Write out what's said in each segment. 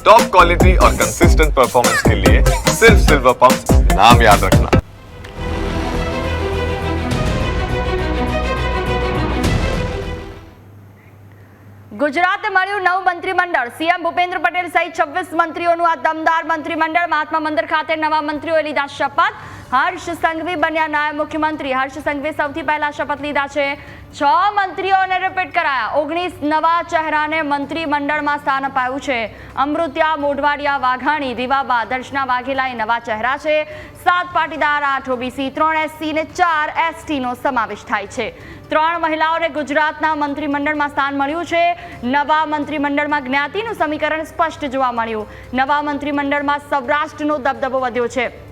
Top quality और consistent performance के लिए सिर्फ सिल्वर पंप नाम याद रखना ગુજરાતે મળ્યું નવું મંત્રીમંડળ સીએમ ભૂપેન્દ્ર પટેલ સહિત છવ્વીસ મંત્રીઓનું આ દમદાર મંત્રીમંડળ મહાત્મા મંદિર ખાતે નવા મંત્રીઓએ લીધા શપથ હર્ષ સંઘવી બન્યા નાયબ મુખ્યમંત્રી. હર્ષ સંઘવી સૌથી પહેલા શપથ લીધા છે. છ મંત્રીઓને રિપીટ કરાયા. ઓગણીસ નવા ચહેરાને મંત્રીમંડળમાં સ્થાન અપાયું છે. અમૃત્યા, મોઢવાડિયા, વાઘાણી રીવાબા દર્શના વાઘેલા એ નવા ચહેરા છે. સાત પાટીદાર, આઠ ઓબીસી, ત્રણ એસસી ને ચાર એસટીનો સમાવેશ થાય છે. ત્રણ મહિલાઓને ગુજરાતના મંત્રીમંડળમાં સ્થાન મળ્યું છે. નવા મંત્રીમંડળમાં જ્ઞાતિનું સમીકરણ સ્પષ્ટ જોવા મળ્યું. નવા મંત્રીમંડળમાં સૌરાષ્ટ્રનો દબદબો વધ્યો છે.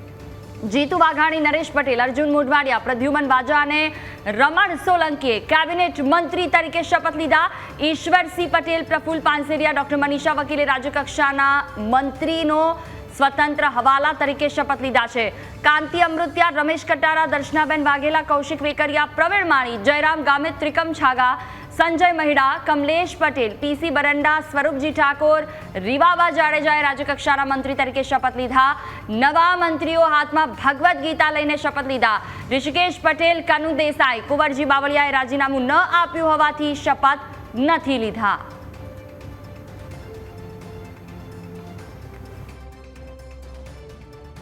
જીતુ વાઘાણી, નરેશ પટેલ, અર્જુન મોઢવાડિયા, પ્રદ્યુમન બાજા અને રમણ સોલંકીએ કેબિનેટ મંત્રી તરીકે શપથ લીધા. ઈશ્વરસિંહ પટેલ, પ્રફુલ પાનસેરિયા, ડોક્ટર મનીષા વકીલે રાજ્યકક્ષાના મંત્રીનો સ્વતંત્ર હવાલા તરીકે શપથ લીધા છે. કાંતિ અમૃત્યા, રમેશ કટારા, દર્શનાબેન વાઘેલા, કૌશિક વેકરિયા, પ્રવીણ માણી જયરામ ગામિત, ત્રિકમ છાગા સંજય મહિડા, કમલેશ પટેલ પીસી બરંડા, સ્વરૂપજી ઠાકોર, રીવાબા જાડેજાએ રાજ્યકક્ષાના મંત્રી તરીકે શપથ લીધા. નવા મંત્રીઓ હાથમાં ભગવદ્ ગીતા લઈને શપથ લીધા. ઋષિકેશ પટેલ, કનુ દેસાઈ, કુંવરજી બાવળિયાએ રાજીનામું ન આપ્યું હોવાથી શપથ નથી લીધા.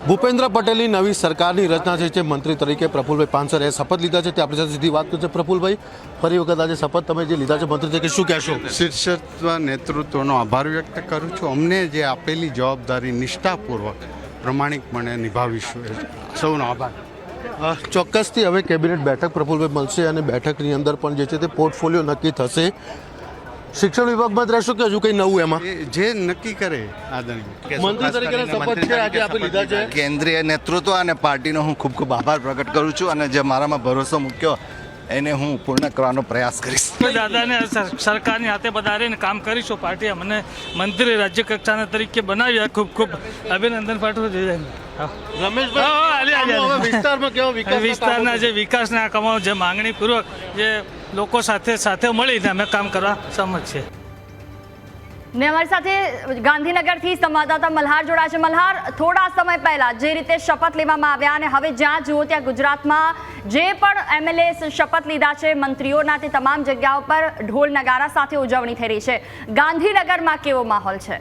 ભૂપેન્દ્ર પટેલની નવી સરકારની રચના છે જે મંત્રી તરીકે પ્રફુલભાઈ પાનસરે શપથ લીધા છે. તે આપણી સાથે સીધી વાત કરશે પ્રફુલભાઈ. ફરી વખત આજે શપથ તમે જે લીધા છે મંત્રી તરીકે શું કહેશો? શીર્ષત્વ નેતૃત્વનો આભાર વ્યક્ત કરું છું. અમને જે આપેલી જવાબદારી નિષ્ઠાપૂર્વક પ્રમાણિકપણે નિભાવીશું. સૌનો આભાર. ચોક્કસથી હવે કેબિનેટ બેઠક પ્રફુલભાઈ મળશે અને બેઠકની અંદર પણ જે છે તે પોર્ટફોલિયો નક્કી થશે. શિક્ષણ વિભાગમાં જ રહેશો કે હજુ કંઈ નવું એમાં? જે નક્કી કરે આદરણીય. મંત્રી તરીકેના શપથ છે આજે આપણે લીધા છે. કેન્દ્રીય નેતૃત્વ અને પાર્ટીનો હું ખૂબ ખૂબ આભાર પ્રગટ કરું છું અને જે મારામાં ભરોસો મૂક્યો એને હું પૂર્ણ કરવાનો પ્રયાસ કરીશ. દાદાને સરકારની હાથે પધારીને કામ કરીશું. પાર્ટીએ મને મંત્રી રાજ્ય કક્ષાના તરીકે બનાવ્યા. ખૂબ ખૂબ અભિનંદન પાઠવું જોઈએ હા. રમેશભાઈ હા, હા, આલી, આલી, આલી. હવે વિસ્તારમાં કેવો વિકાસ વિસ્તારના જે વિકાસના કામો જે માંગણી પૂર્વક જે લોકો સાથે સાથે મળીને અમે કામ કરવા સમજ છીએ. ને અમારી સાથે ગાંધીનગરથી સંવાદદાતા મલ્હાર જોડાશે મલ્હાર, થોડા સમય પહેલા જે રીતે શપથ લેવામાં આવ્યા અને હવે જ્યાં જુઓ ત્યાં ગુજરાતમાં જે પણ એમએલએ શપથ લીધા છે, મંત્રીઓના તે તમામ જગ્યાઓ પર ઢોલ નગારા સાથે ઉજવણી થઈ રહી છે. ગાંધીનગરમાં કેવો માહોલ છે?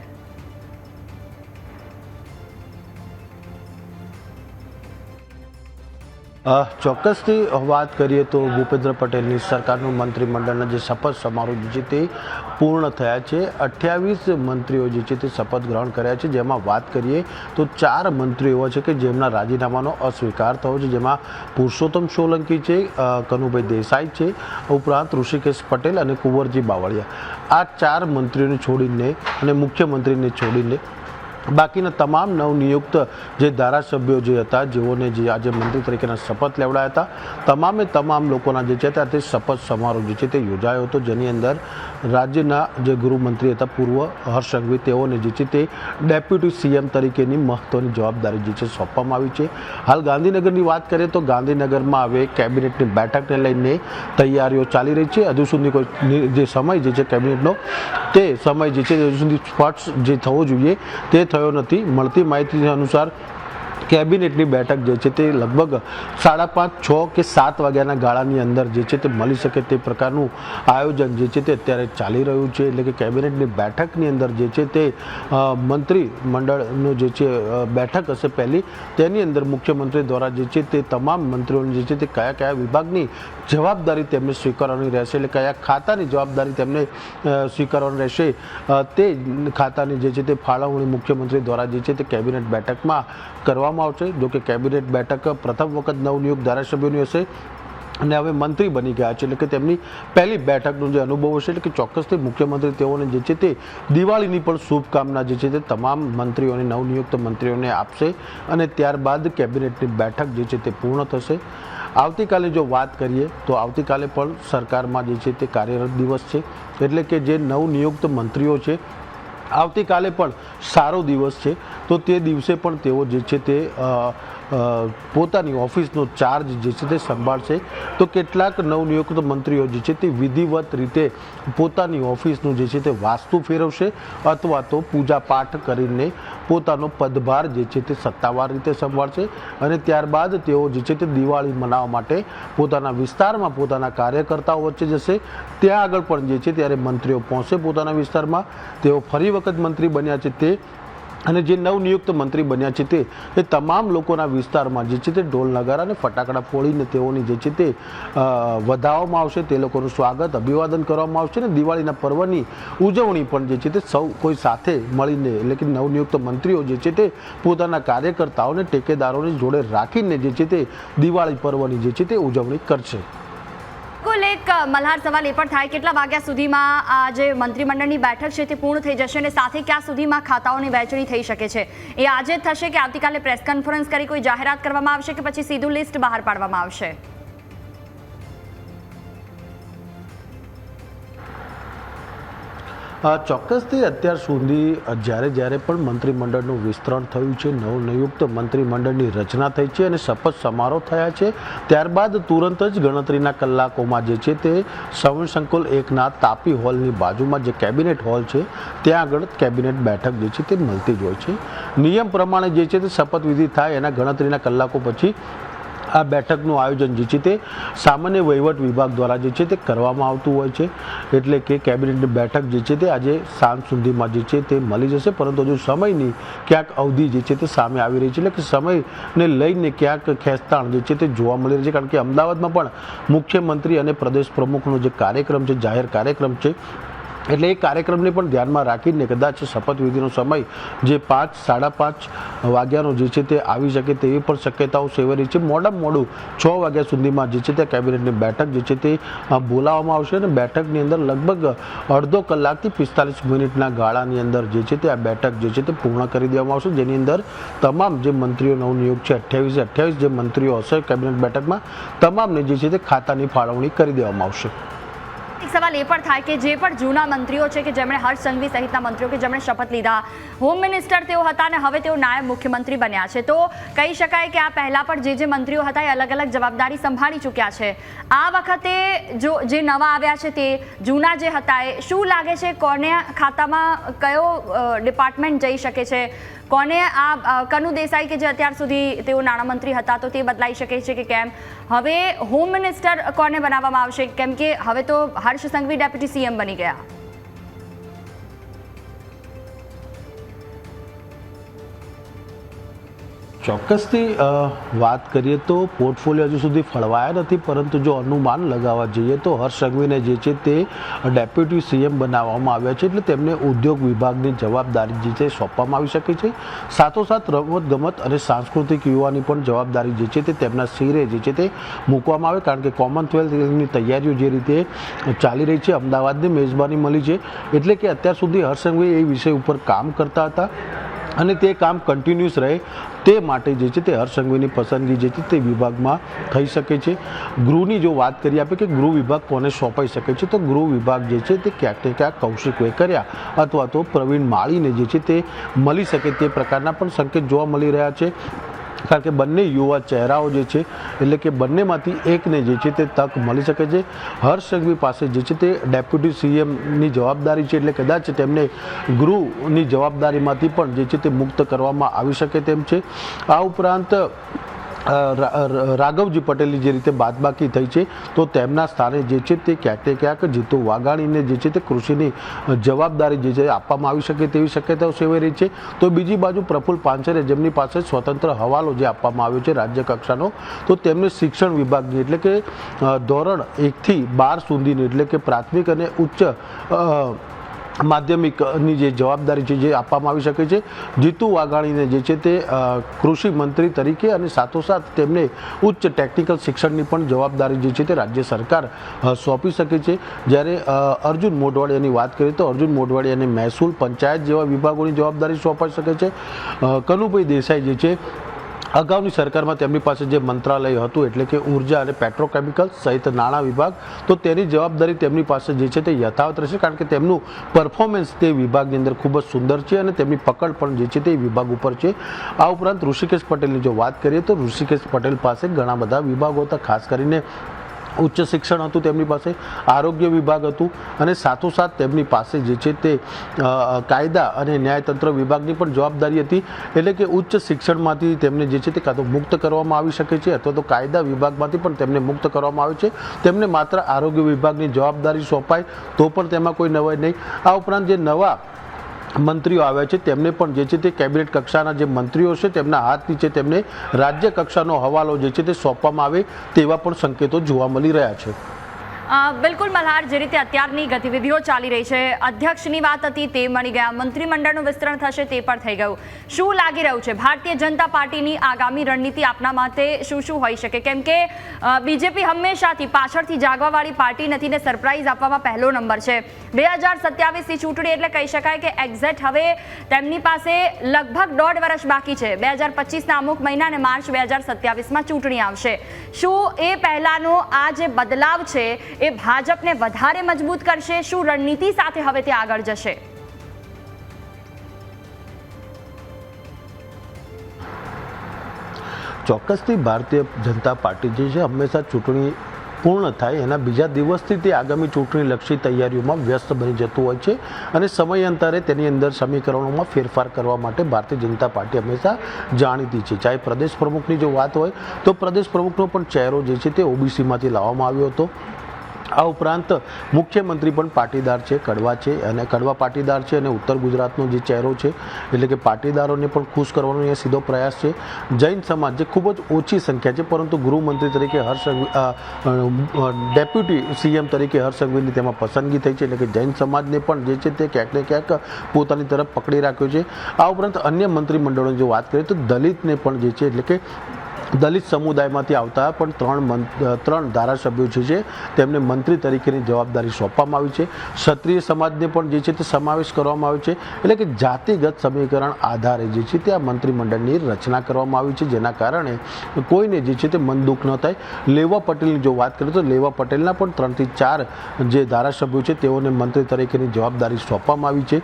ચોક્કસથી વાત કરીએ તો ભૂપેન્દ્ર પટેલની સરકારનું મંત્રીમંડળના જે શપથ સમારોહ જે છે તે પૂર્ણ થયા છે, અઠ્યાવીસ મંત્રીઓ જે છે તે શપથ ગ્રહણ કર્યા છે. જેમાં વાત કરીએ તો ચાર મંત્રીઓ એવા છે કે જેમના રાજીનામાનો અસ્વીકાર થયો છે, જેમાં પુરુષોત્તમ સોલંકી છે કનુભાઈ દેસાઈ છે, ઉપરાંત ઋષિકેશ પટેલ અને કુંવરજી બાવળિયા. આ ચાર મંત્રીઓને છોડીને અને મુખ્યમંત્રીને છોડીને બાકીના તમામ નવનિયુક્ત જે ધારાસભ્યો જે હતા, જેઓને જે આજે મંત્રી તરીકેના શપથ લેવડાયા હતા, તમામે તમામ લોકોના જે છે તે શપથ સમારોહ જે છે તે યોજાયો હતો. જેની અંદર રાજ્યના જે ગૃહમંત્રી હતા, પૂર્વ હર્ષ તેઓને જે છે તે ડેપ્યુટી સીએમ તરીકેની મહત્ત્વની જવાબદારી જે છે સોંપવામાં આવી છે. હાલ ગાંધીનગરની વાત કરીએ તો ગાંધીનગરમાં હવે કેબિનેટની બેઠકને લઈને તૈયારીઓ ચાલી રહી છે. હજુ સુધી કોઈ જે સમય જે છે કેબિનેટનો, તે સમય જે છે હજુ સુધી સ્પષ્ટ જે થવો જોઈએ તે થયો નથી મળતી માહિતી અનુસાર કેબિનેટની બેઠક જે છે તે લગભગ સાડા પાંચ, છ કે સાત વાગ્યાના ગાળાની અંદર જે છે તે મળી શકે તે પ્રકારનું આયોજન જે છે તે અત્યારે ચાલી રહ્યું છે. એટલે કે કેબિનેટની બેઠકની અંદર જે છે તે મંત્રી મંડળનું જે છે બેઠક હશે પહેલી. તેની અંદર મુખ્યમંત્રી દ્વારા જે છે તે તમામ મંત્રીઓને જે છે તે કયા કયા વિભાગની જવાબદારી તેમને સ્વીકારવાની રહેશે એટલે કયા ખાતાની જવાબદારી તેમને સ્વીકારવાની રહેશે તે ખાતાની જે છે તે ફાળવણી મુખ્યમંત્રી દ્વારા જે છે તે કેબિનેટ બેઠકમાં કરવામાં આવશે. જો કેબિનેટ બેઠક પ્રથમ વખત નવનિયુક્ત ધારાસભ્યોની હશે અને હવે મંત્રી બની ગયા છે. એટલે કે તેમની પહેલી બેઠકનો જે અનુભવ હશે, એટલે કે ચોક્કસથી મુખ્યમંત્રી તેઓને જે છે તે દિવાળીની પણ શુભકામના જે છે તે તમામ મંત્રીઓને, નવનિયુક્ત મંત્રીઓને આપશે અને ત્યારબાદ કેબિનેટની બેઠક જે છે તે પૂર્ણ થશે. આવતીકાલે જો વાત કરીએ, તો આવતીકાલે પણ સરકારમાં જે છે તે કાર્યરત દિવસ છે. એટલે કે જે નવનિયુક્ત મંત્રીઓ છે આવતીકાલે પણ સારો દિવસ છે. તો તે દિવસે પણ તેઓ જે છે તે પોતાની ઓફિસનો ચાર્જ જે છે તે સંભાળશે. તો કેટલાક નવનિયુક્ત મંત્રીઓ જે છે તે વિધિવત રીતે પોતાની ઓફિસનું જે છે તે વાસ્તુ ફેરવશે અથવા તો પૂજા પાઠ કરીને પોતાનો પદભાર જે છે તે સત્તાવાર રીતે સંભાળશે અને ત્યારબાદ તેઓ જે છે તે દિવાળી મનાવવા માટે પોતાના વિસ્તારમાં પોતાના કાર્યકર્તાઓ વચ્ચે જશે. ત્યાં આગળ પણ જે છે ત્યારે મંત્રીઓ પહોંચશે પોતાના વિસ્તારમાં. તેઓ ફરી વખત મંત્રી બન્યા છે તે અને જે નવનિયુક્ત મંત્રી બન્યા છે તે, એ તમામ લોકોના વિસ્તારમાં જે છે તે ઢોલ નગારા અને ફટાકડા ફોડીને તેઓની જે છે તે વધાવવામાં આવશે. તે લોકોનું સ્વાગત, અભિવાદન કરવામાં આવશે અને દિવાળીના પર્વની ઉજવણી પણ જે છે તે સૌ કોઈ સાથે મળીને, એટલે કે નવનિયુક્ત મંત્રીઓ જે છે તે પોતાના કાર્યકર્તાઓને ટેકેદારોને જોડે રાખીને જે છે તે દિવાળી પર્વની જે છે તે ઉજવણી કરશે. કુલ એક મલ્હાર સવાલ એ પણ થાય કેટલા વાગ્યા સુધીમાં આ જે મંત્રીમંડળની બેઠક છે તે પૂર્ણ થઈ જશે અને સાથે ક્યાં સુધીમાં ખાતાઓની વહેંચણી થઈ શકે છે? એ આજે થશે કે આવતીકાલે પ્રેસ કોન્ફરન્સ કરી કોઈ જાહેરાત કરવામાં આવશે કે પછી સીધું લિસ્ટ બહાર પાડવામાં આવશે? ચોક્કસથી અત્યાર સુધી જ્યારે જ્યારે પણ મંત્રીમંડળનું વિસ્તરણ થયું છે નવનિયુક્ત મંત્રીમંડળની રચના થઈ છે અને શપથ સમારોહ થયા છે, ત્યારબાદ તુરંત જ ગણતરીના કલાકોમાં જે છે તે સંવર્ણ સંકુલ એકના તાપી હોલની બાજુમાં જે કેબિનેટ હોલ છે, ત્યાં આગળ કેબિનેટ બેઠક જે છે તે મળતી જ હોય છે. નિયમ પ્રમાણે જે છે તે શપથવિધિ થાય એના ગણતરીના કલાકો પછી આ બેઠકનું આયોજન જે છે તે સામાન્ય વહીવટ વિભાગ દ્વારા જે છે તે કરવામાં આવતું હોય છે. એટલે કે કેબિનેટની બેઠક જે છે તે આજે સાંજ સુધીમાં જે છે તે મળી જશે. પરંતુ હજુ સમયની ક્યાંક અવધિ જે છે તે સામે આવી રહી છે. એટલે કે સમયને લઈને ક્યાંક ખેંચતાણ જે છે તે જોવા મળી રહી છે. કારણ કે અમદાવાદમાં પણ મુખ્યમંત્રી અને પ્રદેશ પ્રમુખનો જે કાર્યક્રમ છે, જાહેર કાર્યક્રમ છે એટલે એ કાર્યક્રમને પણ ધ્યાનમાં રાખીને કદાચ શપથવિધિનો સમય જે પાંચ, સાડા પાંચ વાગ્યાનો જે છે તે આવી શકે તેવી પણ શક્યતાઓ સેવાઈ છે. મોડામાં મોડું છ વાગ્યા સુધીમાં જે છે તે કેબિનેટની બેઠક જે છે તે બોલાવવામાં આવશે અને બેઠકની અંદર લગભગ અડધો કલાકથી પિસ્તાલીસ મિનિટના ગાળાની અંદર જે છે તે આ બેઠક જે છે તે પૂર્ણ કરી દેવામાં આવશે. જેની અંદર તમામ જે મંત્રીઓ નવનિયુક્ત છે, અઠ્યાવીસે અઠ્યાવીસ જે મંત્રીઓ હશે કેબિનેટ બેઠકમાં, તમામને જે છે તે ખાતાની ફાળવણી કરી દેવામાં આવશે. એક સવાલ એ પણ થાય કે જે પણ જૂના મંત્રીઓ છે કે જેમણે હર્ષ સંઘવી સહિતના મંત્રીઓ કે જેમણે શપથ લીધા, હોમ મિનિસ્ટર તેઓ હતા અને હવે તેઓ નાયબ મુખ્યમંત્રી બન્યા છે. તો કહી શકાય કે આ પહેલા પણ જે જે મંત્રીઓ હતા એ અલગ અલગ જવાબદારી સંભાળી ચૂક્યા છે. આ વખતે જો જે નવા આવ્યા છે તે જૂના જે હતા એ શું લાગે છે? કોને ખાતામાં કયો ડિપાર્ટમેન્ટ જઈ શકે છે? કોને આ કનુ દેસાઈ કે જે અત્યાર સુધી તેઓ નાણામંત્રી હતા તો તે બદલાઈ શકે છે કે કેમ? હવે હોમ મિનિસ્ટર કોને બનાવવામાં આવશે? કેમ કે હવે તો હર્ષ સંઘવી ડેપ્યુટી સીએમ બની ગયા. ચોક્કસથી વાત કરીએ તો પોર્ટફોલિયો હજુ સુધી ફળવાયા નથી, પરંતુ જો અનુમાન લગાવવા જઈએ તો હર્ષ સંઘવીને જે છે તે ડેપ્યુટી સીએમ બનાવવામાં આવ્યા છે એટલે તેમને ઉદ્યોગ વિભાગની જવાબદારી જે છે સોંપવામાં આવી શકે છે. સાથોસાથ રમત ગમત અને સાંસ્કૃતિક યુવાની પણ જવાબદારી જે છે તે તેમના શિરે જે છે તે મૂકવામાં આવે, કારણ કે કોમનવેલ્થની તૈયારીઓ જે રીતે ચાલી રહી છે, અમદાવાદની મેજબાની મળી છે. એટલે કે અત્યાર સુધી હર્ષ સંઘવી એ વિષય ઉપર કામ કરતા હતા. અને તે કામ કન્ટિન્યુઅસ રહે તે માટે જે છે તે હર્ષ પસંદગી જે છે તે વિભાગમાં થઈ શકે છે. ગૃહની જો વાત કરી આપે કે ગૃહ વિભાગ કોને સોંપાઈ શકે છે, તો ગૃહ વિભાગ જે છે તે ક્યાંક ને ક્યાંક કૌશિકોએ કર્યા અથવા તો પ્રવીણ માળીને જે છે તે મળી શકે તે પ્રકારના પણ સંકેત જોવા મળી રહ્યા છે. કારણ કે બંને યુવા ચહેરાઓ જે છે, એટલે કે બંનેમાંથી એકને જે છે તે તક મળી શકે છે. હર્ષ સંઘવી પાસે જે છે તે ડેપ્યુટી સીએમની જવાબદારી છે, એટલે કદાચ તેમને ગૃહની જવાબદારીમાંથી પણ જે છે તે મુક્ત કરવામાં આવી શકે તેમ છે. આ ઉપરાંત રાઘવજી પટેલની જે રીતે બાદબાકી થઈ છે, તો તેમના સ્થાને જે છે તે ક્યાંક ક્યાંક જીતુ વાઘાણીને જે છે તે કૃષિની જવાબદારી જે છે આપવામાં આવી શકે તેવી શક્યતાઓ સેવાઈ રહી છે. તો બીજી બાજુ પ્રફુલ પાંચરે જેમની પાસે સ્વતંત્ર હવાલો જે આપવામાં આવ્યો છે રાજ્ય કક્ષાનો, તો તેમને શિક્ષણ વિભાગની એટલે કે ધોરણ એકથી બાર સુધીની એટલે કે પ્રાથમિક અને ઉચ્ચ માધ્યમિકની જે જવાબદારી છે, જે આપવામાં આવી શકે છે, જીતુ વાઘાણીને જે છે તે કૃષિ મંત્રી તરીકે અને સાથોસાથ તેમને ઉચ્ચ ટેકનિકલ શિક્ષણની પણ જવાબદારી જે છે તે રાજ્ય સરકાર સોંપી શકે છે. જ્યારે અર્જુન મોઢવાડિયાની વાત કરીએ તો અર્જુન મોઢવાડિયાને મહેસૂલ પંચાયત જેવા વિભાગોની જવાબદારી સોંપાઈ શકે છે. કનુભાઈ દેસાઈ જે છે અગાઉની સરકારમાં તેમની પાસે જે મંત્રાલય હતું, એટલે કે ઊર્જા અને પેટ્રોકેમિકલ સહિત નાણાં વિભાગ, તો તેની જવાબદારી તેમની પાસે જે છે તે યથાવત રહેશે, કારણ કે તેમનું પરફોર્મન્સ તે વિભાગની અંદર ખૂબ જ સુંદર છે અને તેમની પકડ પણ જે છે તે વિભાગ ઉપર છે. આ ઉપરાંત ઋષિકેશ પટેલની જો વાત કરીએ, તો ઋષિકેશ પટેલ પાસે ઘણા બધા વિભાગો હતા, ખાસ કરીને ઉચ્ચ શિક્ષણ હતું તેમની પાસે, આરોગ્ય વિભાગ હતું અને સાથોસાથ તેમની પાસે જે છે તે કાયદા અને ન્યાયતંત્ર વિભાગની પણ જવાબદારી હતી. એટલે કે ઉચ્ચ શિક્ષણમાંથી તેમને જે છે તે કાં તો મુક્ત કરવામાં આવી શકે છે અથવા તો કાયદા વિભાગમાંથી પણ તેમને મુક્ત કરવામાં આવે છે. તેમને માત્ર આરોગ્ય વિભાગની જવાબદારી સોંપાય તો પણ તેમાં કોઈ નવાઈ નહીં. આ ઉપરાંત જે નવા મંત્રીઓ આવ્યા છે, તેમને પણ જે છે તે કેબિનેટ કક્ષાના જે મંત્રીઓ છે, તેમના હાથ નીચે તેમને રાજ્ય કક્ષાનો હવાલો જે છે તે સોંપવામાં આવે તેવા પણ સંકેતો જોવા મળી રહ્યા છે. બિલકુલ મલ્હાર, જે રીતે અત્યારની ગતિવિધિઓ ચાલી રહી છે, અધ્યક્ષની વાત હતી તે મળી ગયા, મંત્રીમંડળનું વિસ્તરણ થશે તે પણ થઈ ગયું. શું લાગી રહ્યું છે? ભારતીય જનતા પાર્ટીની આગામી રણનીતિ આપના માટે શું શું હોઈ શકે? કેમ કે બીજેપી હંમેશાથી પાછળથી જાગવાવાળી પાર્ટી નથી ને સરપ્રાઇઝ આપવામાં પહેલો નંબર છે. બે હજાર સત્યાવીસની ચૂંટણી એટલે કહી શકાય કે એક્ઝેક્ટ હવે તેમની પાસે લગભગ દોઢ વર્ષ બાકી છે. બે હજાર પચીસના અમુક મહિના અને માર્ચ બે હજાર સત્યાવીસમાં ચૂંટણી આવશે. શું એ પહેલાંનો આ જે બદલાવ છે એ ભાજપને વધારે મજબૂત કરશે. શું રણનીતિ સાથે હવે તે આગળ જશે? ચોક્કસથી ભારતીય જનતા પાર્ટી જે છે, હંમેશા ચૂંટણી પૂર્ણ થાય. એના બીજા દિવસથી તે આગામી ચૂંટણીલક્ષી તૈયારીઓમાં વ્યસ્ત બની જતું હોય છે અને સમયાંતરે તેની અંદર સમીકરણોમાં ફેરફાર કરવા માટે ભારતીય જનતા પાર્ટી હંમેશા જાણીતી છે. ચાહે પ્રદેશ પ્રમુખની જો વાત હોય, તો પ્રદેશ પ્રમુખનો પણ ચહેરો જે છે, તે ઓબીસીમાંથી લાવવામાં આવ્યો હતો. આ ઉપરાંત મુખ્યમંત્રી પણ પાટીદાર છે, કડવા છે અને કડવા પાટીદાર છે અને ઉત્તર ગુજરાતનો જે ચહેરો છે, એટલે કે પાટીદારોને પણ ખુશ કરવાનો અહીંયા સીધો પ્રયાસ છે. જૈન સમાજ જે ખૂબ જ ઓછી સંખ્યા છે, પરંતુ ગૃહમંત્રી તરીકે હર્ષ ડેપ્યુટી સીએમ તરીકે હર્ષ સંઘવીની તેમાં પસંદગી થઈ છે, એટલે કે જૈન સમાજને પણ જે છે તે ક્યાંક ને ક્યાંક પોતાની તરફ પકડી રાખ્યો છે. આ ઉપરાંત અન્ય મંત્રીમંડળોની જો વાત કરીએ તો દલિતને પણ જે છે, એટલે કે દલિત સમુદાયમાંથી આવતા પણ ત્રણ ત્રણ ધારાસભ્યો જે છે તેમને મંત્રી તરીકેની જવાબદારી સોંપવામાં આવી છે. ક્ષત્રિય સમાજને પણ જે છે તે સમાવેશ કરવામાં આવ્યો છે. એટલે કે જાતિગત સમીકરણ આધારે જે છે તે આ મંત્રીમંડળની રચના કરવામાં આવી છે. જેના કારણે કોઈને જે છે તે મન દુઃખ ન થાય. લેવા પટેલની જો વાત કરીએ તો લેવા પટેલના પણ ત્રણથી ચાર જે ધારાસભ્યો છે તેઓને મંત્રી તરીકેની જવાબદારી સોંપવામાં આવી છે.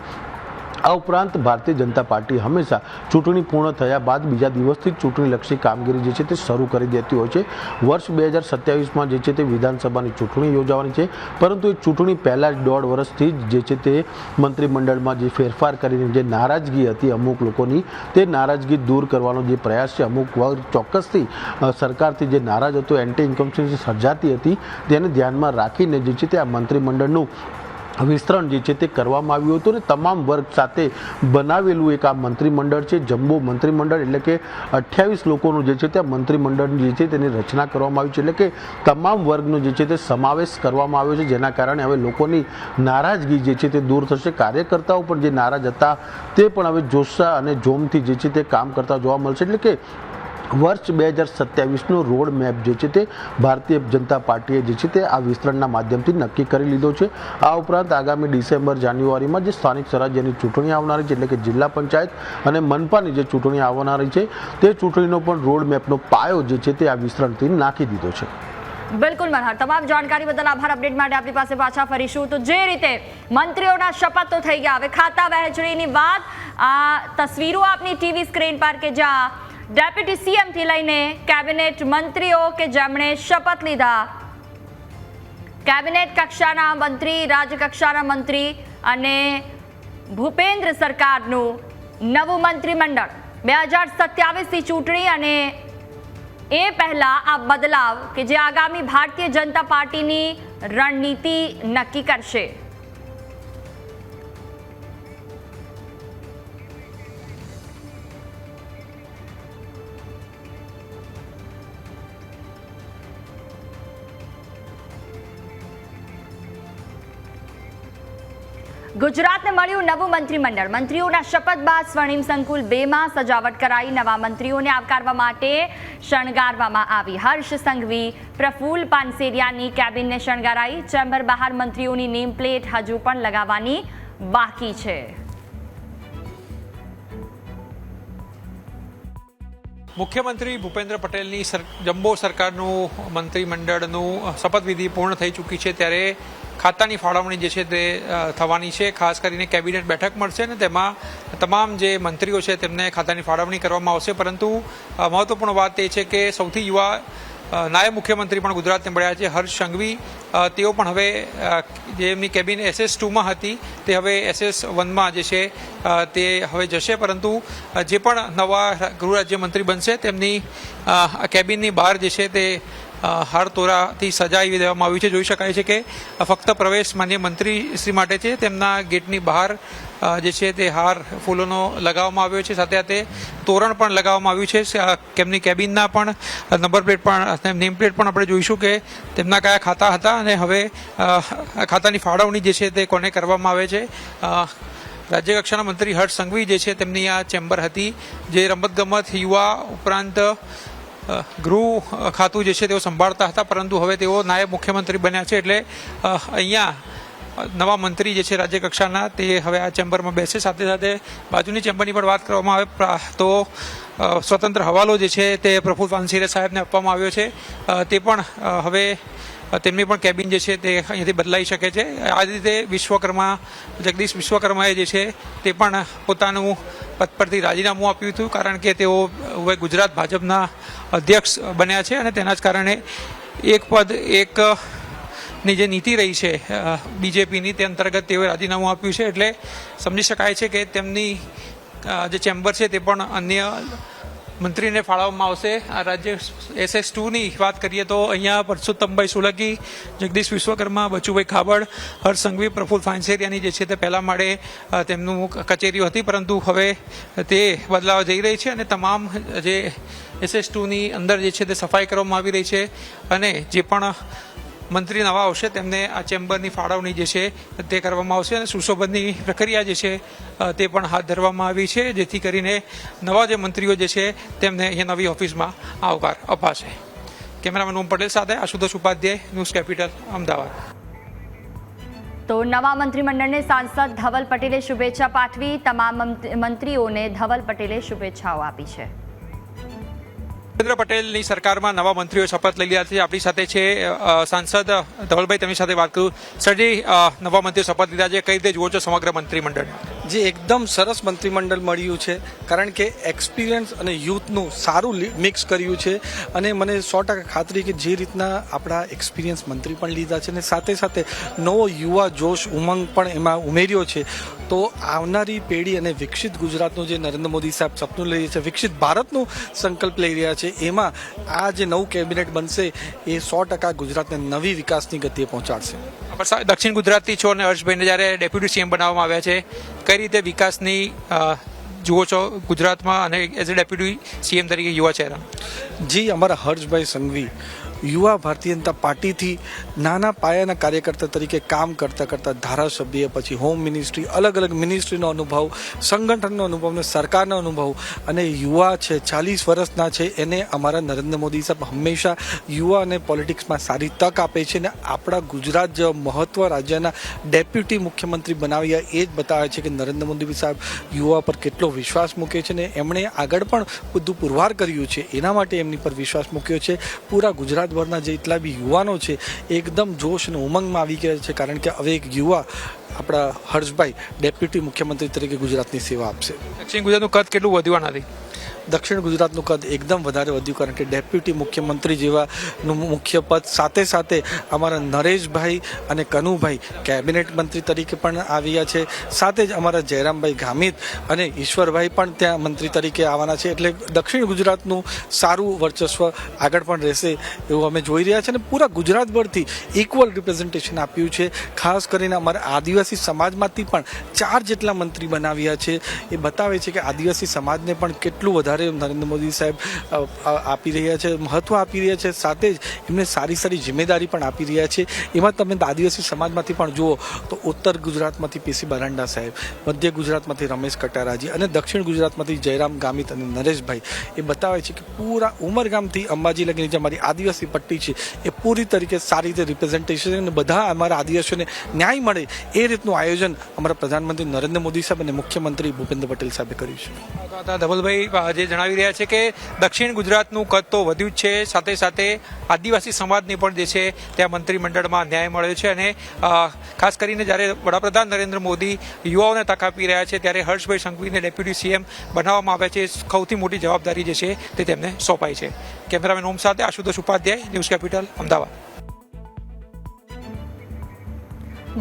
આ ઉપરાંત ભારતીય જનતા પાર્ટી હંમેશા ચૂંટણી પૂર્ણ થયા બાદ બીજા દિવસથી ચૂંટણીલક્ષી કામગીરી જે છે તે શરૂ કરી દેતી હોય છે. વર્ષ બે હજાર સત્યાવીસમાં જે છે તે વિધાનસભાની ચૂંટણી યોજાવાની છે. પરંતુ એ ચૂંટણી પહેલાં જ દોઢ વર્ષથી જ જે છે તે મંત્રીમંડળમાં જે ફેરફાર કરીને જે નારાજગી હતી અમુક લોકોની, તે નારાજગી દૂર કરવાનો જે પ્રયાસ છે, અમુક વર્ગ ચોક્કસથી સરકારથી જે નારાજ હતો એન્ટી ઇન્કમથી સર્જાતી હતી, તેને ધ્યાનમાં રાખીને જે છે તે આ મંત્રીમંડળનું વિસ્તરણ જે છે તે કરવામાં આવ્યું હતું અને તમામ વર્ગ સાથે બનાવેલું એક આ મંત્રીમંડળ છે, જમ્બો મંત્રીમંડળ. એટલે કે અઠ્યાવીસ લોકોનું જે છે તે આ મંત્રીમંડળ જે છે તેની રચના કરવામાં આવી છે. એટલે કે તમામ વર્ગનો જે છે તે સમાવેશ કરવામાં આવ્યો છે, જેના કારણે હવે લોકોની નારાજગી જે છે તે દૂર થશે. કાર્યકર્તાઓ પણ જે નારાજ હતા તે પણ હવે જોશા અને જોમથી જે છે તે કામ કરતા જોવા મળશે. એટલે કે વર્ષ બે હજાર સત્યાવીસનો રોડ મેપ જે છે તે ભારતીય જનતા પાર્ટીએ જે છે તે આ વિસ્તરણના માધ્યમથી નક્કી કરી લીધો છે. આ ઉપરાંત આગામી ડિસેમ્બર, જાન્યુઆરીમાં જે સ્થાનિક સ્વરાજ્યની ચૂંટણી આવનારી છે, એટલે કે જિલ્લા પંચાયત અને મનપાની જે ચૂંટણી આવનારી છે, તે ચૂંટણીનો પણ રોડ મેપનો પાયો જે છે તે આ વિસ્તરણથી નાખી દીધો છે. બિલકુલ, મનહર. તમામ જાણકારી બદલ આભાર. અપડેટ માટે આપણી પાસે પાછા ફરીશું. તો જે રીતે મંત્રીઓના શપથ તો થઈ ગયા. હવે ખાતા વહેંચણીની વાત, આ તસવીરો આપની ટીવી સ્ક્રીન પર કે જ્યાં ડેપ્યુટી સીએમથી લઈને કેબિનેટ મંત્રીઓ કે જેમણે શપથ લીધા. કેબિનેટ કક્ષાના મંત્રી, રાજ્યકક્ષાના મંત્રી અને ભૂપેન્દ્ર સરકારનું નવું મંત્રીમંડળ. બે હજાર સત્યાવીસની ચૂંટણી અને એ પહેલાં આ બદલાવ કે જે આગામી ભારતીય જનતા પાર્ટીની રણનીતિ નક્કી કરશે. ગુજરાતને મળ્યું નવું મંત્રીમંડળ. મંત્રીઓના શપથ બાદ સ્વર્ણિમ સંકુલ બેમાં સજાવટ કરાઈ. નવા મંત્રીઓને આવકારવા માટે શણગારવામાં આવી. હર્ષ સંઘવી, પ્રફુલ પાનસેરિયાની કેબિનને શણગારાઈ. ચેમ્બર બહાર મંત્રીઓની નેમ પ્લેટ હજુ પણ લગાવવાની બાકી છે. મુખ્યમંત્રી ભૂપેન્દ્ર પટેલની જમ્બો સરકારનું મંત્રીમંડળનું શપથવિધિ પૂર્ણ થઈ ચૂકી છે ત્યારે ખાતાની ફાળવણી જે છે તે થવાની છે. ખાસ કરીને કેબિનેટ બેઠક મળશે ને તેમાં તમામ જે મંત્રીઓ છે તેમને ખાતાની ફાળવણી કરવામાં આવશે. પરંતુ મહત્વપૂર્ણ વાત એ છે કે સૌથી યુવા નાયબ મુખ્યમંત્રી પણ ગુજરાતને મળ્યા છે. હર્ષ સંઘવી તેઓ પણ હવે જે એમની કેબિન એસએસ ટુમાં હતી તે હવે એસએસ વનમાં જે છે તે હવે જશે. પરંતુ જે પણ નવા ગૃહ રાજ્યમંત્રી બનશે તેમની કેબિનની બહાર જે છે તે અ, હાર તોરાથી સજાવી દેવામાં આવ્યું છે. જોઈ શકાય છે કે ફક્ત પ્રવેશ માન્ય મંત્રી શ્રી માટે છે તેમના ગેટની બહાર જે છે તે હાર ફૂલોનો લગાવવામાં આવ્યો છે. સાથે સાથે તોરણ પણ લગાવવામાં આવ્યું છે. તેમની કેબિનના પણ નંબર પ્લેટ પણ નેમ પ્લેટ પણ આપણે જોઈશું કે તેમના કયા ખાતા હતા અને હવે ખાતાની ફાળવણી જે છે તે કોને કરવામાં આવે છે. રાજ્યકક્ષાના મંત્રી હર્ષ સંઘવી જે છે તેમની આ ચેમ્બર હતી, જે રમતગમત, યુવા ઉપરાંત ગૃહ ખાતું જે છે તેઓ સંભાળતા હતા. પરંતુ હવે તેઓ નાયબ મુખ્યમંત્રી બન્યા છે એટલે અહીંયા નવા મંત્રી જે છે રાજ્ય કક્ષાના તે હવે આ ચેમ્બરમાં બેસે. સાથે સાથે બાજુની ચેમ્બરની પણ વાત કરવામાં આવે તો સ્વતંત્ર હવાલો જે છે તે પ્રફુલ પાનસિરે સાહેબને આપવામાં આવ્યો છે. તે પણ હવે તેમની પણ કેબિન જે છે તે અહીંયાથી બદલાઈ શકે છે. આ રીતે વિશ્વકર્મા, જગદીશ વિશ્વકર્માએ જે છે તે પણ પોતાનું પદ પરથી રાજીનામું આપ્યું હતું, કારણ કે તેઓ હવે ગુજરાત ભાજપના અધ્યક્ષ બન્યા છે અને તેના જ કારણે એક પદ, એક ની જે નીતિ રહી છે બીજેપીની તે અંતર્ગત તેઓએ રાજીનામું આપ્યું છે. એટલે સમજી શકાય છે કે તેમની જે ચેમ્બર છે તે પણ અન્ય મંત્રીને ફાળવવામાં આવશે. આ રાજ્ય એસએસ ટુની વાત કરીએ તો અહીંયા પરસોત્તમભાઈ સુલકી, જગદીશ વિશ્વકર્મા, બચુભાઈ ખાબડ, હર્ષ સંઘવી, પ્રફુલ ફાંસેરિયાની જે છે તે પહેલાં માળે તેમનું કચેરીઓ હતી. પરંતુ હવે તે બદલાવા જઈ રહી છે અને તમામ જે એસએસ ટુની અંદર જે છે તે સફાઈ કરવામાં આવી રહી છે. અને જે પણ મંત્રી નવા આવશે, તેમને આ ચેમ્બરની ફાળવણી જે છે તે કરવામાં આવશે અને સુશોભનની પ્રક્રિયા જે છે તે પણ હાથ ધરવામાં આવી છે, જેથી કરીને નવા જે મંત્રીઓ જે છે, તેમને અહીંયા નવી ઓફિસમાં આવકાર અપાશે. કેમેરામેન ઓમ પટેલ સાથે આશુતોષ ઉપાધ્યાય, ન્યૂઝ કેપિટલ, અમદાવાદ. તો નવા મંત્રીમંડળને સાંસદ ધવલ પટેલે શુભેચ્છા પાઠવી, તમામ મંત્રીઓને ધવલ પટેલે શુભેચ્છાઓ આપી છે. ભૂપેન્દ્ર પટેલની સરકારમાં નવા મંત્રીઓ શપથ લઈ લીધા છે. આપણી સાથે છે સાંસદ ધવલભાઈ, તેમની સાથે વાત કરું. સરજી નવા મંત્રીઓ શપથ લીધા છે. કઈ રીતે જુઓ છો સમગ્ર મંત્રીમંડળ જે એકદમ સરસ મંત્રીમંડળ મળ્યું છે. કારણ કે એક્સપિરિયન્સ અને યુથનું સારું મિક્સ કર્યું છે. અને મને સો ટકા ખાતરી કે જે રીતના આપણા એક્સપિરિયન્સ મંત્રી પણ લીધા છે અને સાથે સાથે નવો યુવા જોશ ઉમંગ પણ એમાં ઉમેર્યો છે. તો આવનારી પેઢી અને વિકસિત ગુજરાતનું જે નરેન્દ્ર મોદી સાહેબ સપનું લઈ રહ્યા છે, વિકસિત ભારતનું સંકલ્પ લઈ રહ્યા છે, એમાં આ જે નવું કેબિનેટ બનશે એ સો ટકા ગુજરાતને નવી વિકાસની ગતિએ પહોંચાડશે. દક્ષિણ ગુજરાતથી છો અને હર્ષભાઈને જ્યારે ડેપ્યુટી સીએમ બનાવવામાં આવ્યા છે, કઈ રીતે વિકાસની જુઓ છો ગુજરાતમાં અને એઝ એ ડેપ્યુટી સીએમ તરીકે યુવા ચહેરા જી, અમારા હર્ષભાઈ સંઘવી યુવા ભારતીય જનતા પાર્ટીથી નાના પાયાના કાર્યકર્તા તરીકે કામ કરતા કરતાં ધારાસભ્ય, પછી હોમ મિનિસ્ટ્રી અલગ અલગ મિનિસ્ટ્રીનો અનુભવ, સંગઠનનો અનુભવ ને સરકારનો અનુભવ. અને યુવા છે, ચાલીસ વર્ષના છે, એને અમારા નરેન્દ્ર મોદી સાહેબ હંમેશા યુવા અને પોલિટિક્સમાં સારી તક આપે છે અને આપણા ગુજરાત જેવા મહત્વ રાજ્યના ડેપ્યુટી મુખ્યમંત્રી બનાવ્યા એ જ બતાવે છે કે નરેન્દ્ર મોદી સાહેબ યુવા પર કેટલો વિશ્વાસ મૂકે છે ને એમણે આગળ પણ બધું પુરવાર કર્યું છે. એના માટે એમની પર વિશ્વાસ મૂક્યો છે. પૂરા ગુજરાતભરના જેટલા બી યુવાનો છે, એકદમ જોશ અને ઉમંગમાં આવી ગયા છે, કારણ કે હવે એક યુવા આપણા હર્ષભાઈ, ડેપ્યુટી મુખ્યમંત્રી તરીકે ગુજરાતની સેવા આપશે. ગુજરાતનું કદ કેટલું વધ્યું નથી દક્ષિણ ગુજરાતનું કદ એકદમ વધારે વધ્યું કારણ કે ડેપ્યુટી મુખ્યમંત્રી જેવાનું મુખ્ય પદ સાથે સાથે અમારા નરેશભાઈ અને કનુભાઈ કેબિનેટ મંત્રી તરીકે પણ આવ્યા છે. સાથે જ અમારા જયરામભાઈ ગામિત અને ઈશ્વરભાઈ પણ ત્યાં મંત્રી તરીકે આવવાના છે. એટલે દક્ષિણ ગુજરાતનું સારું વર્ચસ્વ આગળ પણ રહેશે એવું અમે જોઈ રહ્યા છીએ અને પૂરા ગુજરાતભરથી ઇક્વલ રિપ્રેઝન્ટેશન આપ્યું છે. ખાસ કરીને અમારા આદિવાસી સમાજમાંથી પણ ચાર જેટલા મંત્રી બનાવ્યા છે. એ બતાવે છે કે આદિવાસી સમાજને પણ કેટલું વધારે નરેન્દ્ર મોદી સાહેબ આપી રહ્યા છે, મહત્વ આપી રહ્યા છે, સાથે જ એમને સારી સારી જિમ્મેદારી પણ આપી રહ્યા છે. એમાં તમે આદિવાસી સમાજમાંથી પણ જુઓ તો ઉત્તર ગુજરાતમાંથી પીસી બારંડા સાહેબ, મધ્ય ગુજરાતમાંથી રમેશ કટારાજી અને દક્ષિણ ગુજરાતમાંથી જયરામ ગામિત અને નરેશભાઈ, એ બતાવે છે કે પૂરા ઉમરગામથી અંબાજી લગીની જે અમારી આદિવાસી પટ્ટી છે, એ પૂરી તરીકે સારી રીતે રિપ્રેઝન્ટેશન અને બધા અમારા આદિવાસીઓને ન્યાય મળે એ રીતનું આયોજન અમારા પ્રધાનમંત્રી નરેન્દ્ર મોદી સાહેબ અને મુખ્યમંત્રી ભૂપેન્દ્ર પટેલ સાહેબે કર્યું છે. ધવલભાઈ જે જણાવી રહ્યા છે કે દક્ષિણ ગુજરાતનું કદ તો વધ્યું જ છે. સાથે સાથે આદિવાસી સમાજને પણ જે છે ત્યાં મંત્રીમંડળમાં ન્યાય મળ્યો છે અને ખાસ કરીને જ્યારે વડાપ્રધાન નરેન્દ્ર મોદી યુવાઓને તક આપી રહ્યા છે ત્યારે હર્ષભાઈ સંઘવીને ડેપ્યુટી સીએમ બનાવવામાં આવ્યા છે. સૌથી મોટી જવાબદારી જે છે તે તેમને સોંપાઈ છે. કેમેરામેન ઓમ સાથે આશુતોષ ઉપાધ્યાય, ન્યૂઝ કેપિટલ, અમદાવાદ.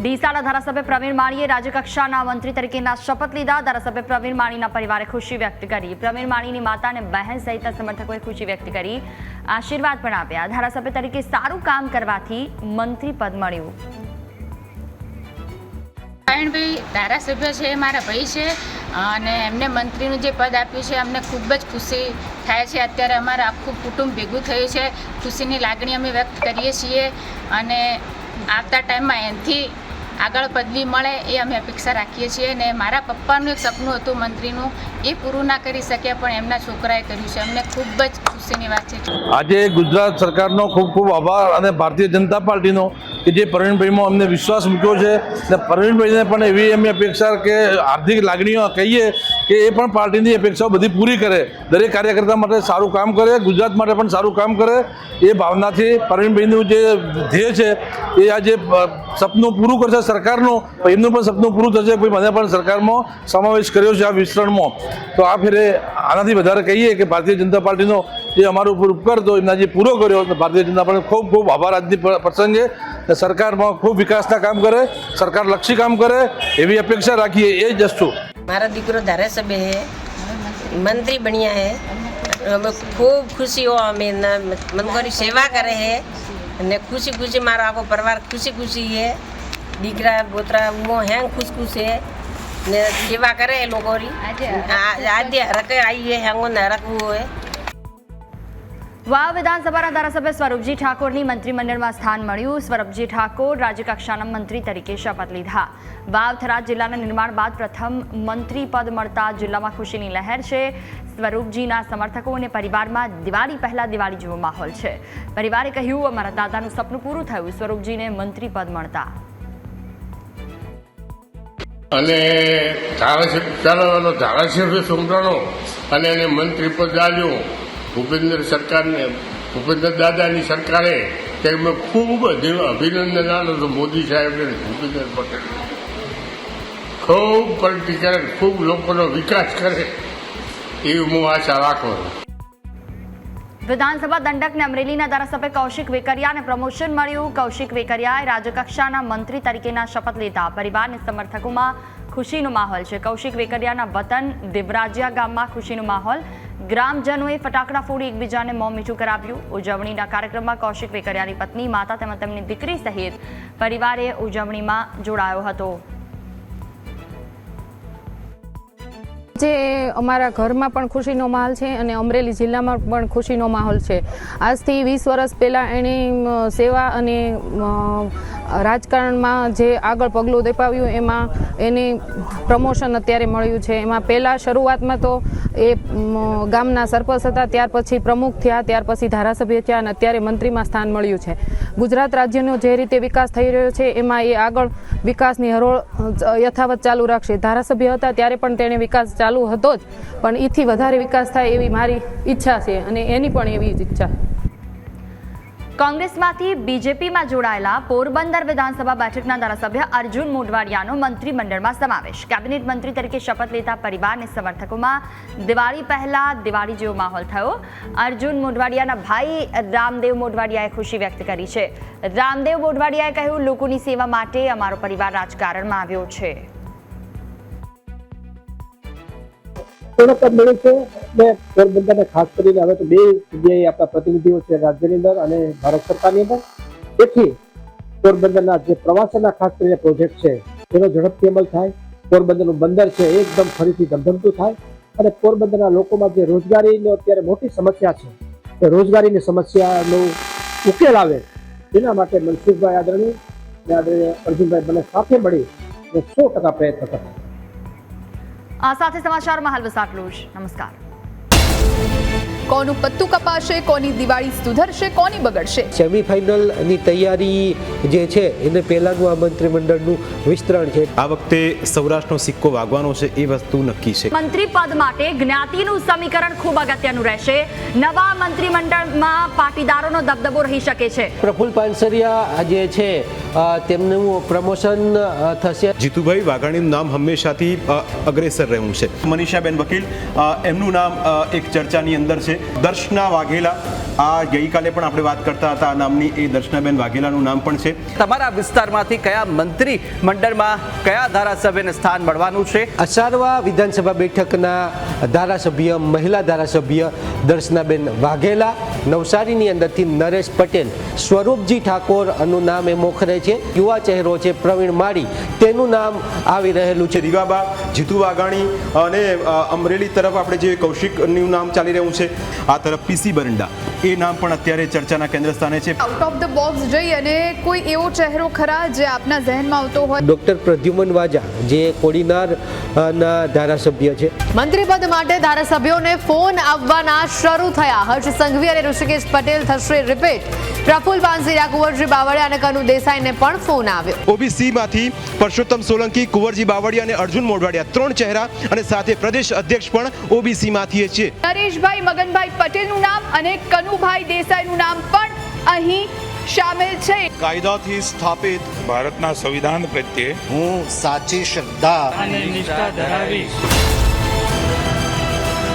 ડીસાના ધારાસભ્ય પ્રવીણ માળીએ રાજ્યકક્ષાના મંત્રી તરીકેના શપથ લીધા. ધારાસભ્ય પ્રવીણ માળીના પરિવારે ખુશી વ્યક્ત કરી. પ્રવીણ માળીની માતા અને બહેન સહિતના સમર્થકોએ ખુશી વ્યક્ત કરી. આશીર્વાદ પણ આપ્યા. ધારાસભ્ય તરીકે સારું કામ કરવાથી મંત્રી પદ મળ્યું. નારાયણભાઈ, ધારાસભ્ય છે, મારા ભાઈ છે, અને એમને મંત્રીનું જે પદ આપ્યું છે, અમને ખૂબ જ ખુશી થાય છે. અત્યારે અમારું આખું કુટુંબ ભેગું થયું છે. ખુશીની લાગણી અમે વ્યક્ત કરીએ છીએ અને આવતા ટાઈમમાં એનાથી આગળ પદવી મળે એ અમે અપેક્ષા રાખીએ છીએ અને મારા પપ્પાનું એક સપનું હતું મંત્રીનું, એ પૂરું ના કરી શક્યા પણ એમના છોકરાએ કર્યું છે. અમને ખૂબ જ ખુશીની વાત છે. આજે ગુજરાત સરકારનો ખૂબ ખૂબ આભાર અને ભારતીય જનતા પાર્ટીનો કે જે પ્રવીણભાઈમાં અમને વિશ્વાસ મૂક્યો છે. અને પ્રવીણભાઈને પણ એવી અમે અપેક્ષા કે આર્થિક લાગણીઓ કહીએ કે એ પણ પાર્ટીની અપેક્ષાઓ બધી પૂરી કરે. દરેક કાર્યકર્તા માટે સારું કામ કરે, ગુજરાત માટે પણ સારું કામ કરે. એ ભાવનાથી પરવીનભાઈનું જે ધ્યેય છે, એ આજે જે સપનું પૂરું કરશે સરકારનું એમનું પણ સપનું પૂરું થશે. કોઈ મને પણ સરકારમાં સમાવેશ કર્યો છે આ વિસ્તરણમાં. તો આ ફેરે આનાથી વધારે કહીએ કે ભારતીય જનતા પાર્ટીનો જે અમારો ઉપર ઉપકાર હતો એમના જે પૂરો કર્યો ભારતીય જનતા પાર્ટી ખૂબ ખૂબ આભાર આજની પ્રસંગે. સરકારમાં ખૂબ વિકાસના કામ કરે, સરકાર લક્ષી કામ કરે, એવી અપેક્ષા રાખીએ એ જ વસ્તુ. મારો દીકરો ધારાસભ્ય હે મંત્રી બન્યા હે અમે ખૂબ ખુશી હો અમે મનગોરી સેવા કરે હે અને ખુશી ખુશી મારો આખો પરિવાર ખુશી ખુશી હે દીકરા પોતરા હું હેંગ ખુશ ખુશ હે ને સેવા કરે એ લોકોની. આજે હરકે આવી હે હેંગો ને હરકવું હોય. વાવ વિધાનસભાના ધારાસભ્ય સ્વરૂપજી ઠાકોરની મંત્રીમંડળમાં સ્થાન મળ્યું. સ્વરૂપજી ઠાકોર રાજ્યકક્ષાના મંત્રી તરીકે શપથ લીધા. વાવ થરાદ જિલ્લાના નિર્માણ બાદ પ્રથમ મંત્રી પદ મળતા જિલ્લામાં ખુશીની લહેર છે. સ્વરૂપજીના સમર્થકો અને પરિવારમાં દિવાળી પહેલા દિવાળી જેવો માહોલ છે. પરિવારે કહ્યું, અમારા દાદાનું સપનું પૂરું થયું. સ્વરૂપજીને મંત્રી પદ મળતા. અને ધારાસભ્ય ધારાસભ્ય સંભળાણો અને એને મંત્રી પદ આપ્યું. ભૂપેન્દ્ર સરકારને, ભૂપેન્દ્ર દાદાની સરકારે તેમને ખૂબ અભિ- અભિનંદન આપ્યું હતું મોદી સાહેબને ભૂપેન્દ્ર પટેલ. ખૂબ પલટી કરે ખૂબ લોકોનો વિકાસ કરે. એવી હું આશા રાખું છું. વિધાનસભા દંડકને અમરેલીના ધારાસભ્ય કૌશિક વેકરિયાને પ્રમોશન મળ્યું. કૌશિક વેકરિયાએ રાજ્યકક્ષાના મંત્રી તરીકેના શપથ લીધા. પરિવાર અને સમર્થકોમાં ખુશીનો માહોલ છે. કૌશિક વેકરિયાના વતન દેવરાજિયા ગામમાં ખુશીનો માહોલ. ગ્રામજનોએ ફટાકડા ફોડી એકબીજાને મોં મીઠું કરાવ્યું. ઉજવણીના કાર્યક્રમમાં કૌશિક વેકરિયાની પત્ની માતા તેમજ તેમની દીકરી સહિત પરિવારે ઉજવણીમાં જોડાયો હતો. જે અમારા ઘરમાં પણ ખુશીનો માહોલ છે અને અમરેલી જિલ્લામાં પણ ખુશીનો માહોલ છે. આજથી વીસ વર્ષ પહેલાં એણે સેવા અને રાજકારણમાં જે આગળ પગલું દેપાવ્યું એમાં એને પ્રમોશન અત્યારે મળ્યું છે. એમાં પહેલાં શરૂઆતમાં તો એ ગામના સરપંચ હતા, ત્યાર પછી પ્રમુખ થયા, ત્યાર પછી ધારાસભ્ય થયા અને અત્યારે મંત્રીમાં સ્થાન મળ્યું છે. ગુજરાત રાજ્યનો જે રીતે વિકાસ થઈ રહ્યો છે, એમાં એ આગળ વિકાસની હરોળ યથાવત ચાલુ રાખશે. ધારાસભ્ય હતા ત્યારે પણ તેણે વિકાસ ચાલુ હતો જ, પણ એથી વધારે વિકાસ થાય એવી મારી ઈચ્છા છે અને એની પણ એવી જ ઈચ્છા. કોંગ્રેસમાંથી બીજેપીમાં જોડાયેલા પોરબંદર વિધાનસભા બેઠકના ધારાસભ્ય અર્જુન મોઢવાડિયાનો મંત્રીમંડળમાં સમાવેશ. કેબિનેટ મંત્રી તરીકે શપથ લેતા પરિવાર અને સમર્થકોમાં દિવાળી પહેલા દિવાળી જેવો માહોલ થયો. અર્જુન મોઢવાડિયાના ભાઈ રામદેવ મોઢવાડિયાએ ખુશી વ્યક્ત કરી છે. રામદેવ મોઢવાડિયાએ કહ્યું, લોકોની સેવા માટે અમારો પરિવાર રાજકારણમાં આવ્યો છે. પૂર્ણ પદ મળ્યું છે. ને પોરબંદરને ખાસ કરીને હવે તો બે જગ્યાએ આપણા પ્રતિનિધિઓ છે રાજ્યની અંદર અને ભારત સરકારની અંદર. તેથી પોરબંદરના જે પ્રવાસનના ખાસ કરીને પ્રોજેક્ટ છે, એનો ઝડપથી અમલ થાય. પોરબંદરનું બંદર છે એકદમ ફરીથી ધમધમતું થાય. અને પોરબંદરના લોકોમાં જે રોજગારીનો અત્યારે મોટી સમસ્યા છે, એ રોજગારીની સમસ્યાનો ઉકેલ આવે એના માટે મનસુખભાઈ આદરણી અને આદરણીય અર્જુનભાઈ મને સાથે મળી અને સો ટકા પ્રયત્ન કરશે આ સાથે સમાચારમાં હાલ આટલું નમસ્કાર. કોનું પત્તું કપાશે કોની દિવાળી સુધરશે કોની બગડશે? સેમીફાઇનલની તૈયારી જે છે એને પહેલાંનું આ મંત્રીમંડળનું વિસ્તરણ છે. આ વખતે સૌરાષ્ટ્રનો સિક્કો વાગવાનો છે એ વસ્તુ નક્કી છે. મંત્રી પદ માટે જ્ઞાતિનું સમીકરણ ખૂબ અગત્યનું રહેશે. નવા મંત્રીમંડળમાં પાટીદારોનો દબદબો રહી શકે છે. પ્રફુલ્લ પાનસરિયા જે છે તેમનું પ્રમોશન થશે. જીતુભાઈ વાઘાણીનું નામ હંમેશાથી અગ્રેસર રહ્યું છે. મનીષાબેન વકીલ એમનું નામ એક ચર્ચાની અંદર છે. દર્શના વાઘેલા આ ગઈકાલે પણ આપણે વાત કરતા હતા. આ નામની એ દર્શનાબેન વાઘેલાનું નામ પણ છે. તમારા વિસ્તારમાંથી કયા મંત્રી મંડળમાં કયા ધારાસભ્યને સ્થાન મળવાનું છે? અસારવા વિધાનસભા બેઠકના ધારાસભ્ય મહિલા ધારાસભ્ય દર્શનાબેન વાઘેલા નવસારીની અંદરથી નરેશ પટેલ સ્વરૂપજી ઠાકોર અનું નામ એ મોખરે છે યુવા ચહેરો છે પ્રવીણ માળી તેનું નામ આવી રહેલું છે. રીવાબા જીતુ વાઘાણી અને અમરેલી તરફ આપણે જે કૌશિકનું નામ ચાલી રહ્યું છે, આ તરફ પીસી બરંડા. એ નામ પણ અત્યારે ચર્ચાના કેન્દ્ર સ્થાને છે. આઉટ ઓફ ધ બોક્સ જઈ અને કોઈ એવો ચહેરો ખરા જે આપના ઝહેનમાં આવતો હોય? ડોક્ટર પ્રદ્યુમન વાજા જે કોડીનાર ના ધારાસભ્ય છે. મંત્રી પદ માટે ધારાસભ્યોને ફોન આવવાના શરૂ થયા. હર્ષ સંઘવી અને ઋષિકેશ પટેલ થશે રિપીટ. પ્રફુલ પાનસરિયા કુંવરજી બાવળિયા અને કનુ દેસાઈને પણ ફોન આવ્યો. ઓબીસીમાંથી પરસોત્તમ સોલંકી કુંવરજી બાવળિયા અને અર્જુન મોઢવાડિયા ત્રણ ચહેરા અને સાથે પ્રદેશ અધ્યક્ષ પણ ઓબીસીમાંથી છે. નરેશભાઈ મગનભાઈ પટેલનું નામ અને કનુભાઈ દેસાઈનું નામ પણ અહીં શામેલ છે. કાયદાથી સ્થાપિત ભારતના સંવિધાન પ્રત્યે હું સાચી શ્રદ્ધા અને નિષ્ઠા ધરાવીશ.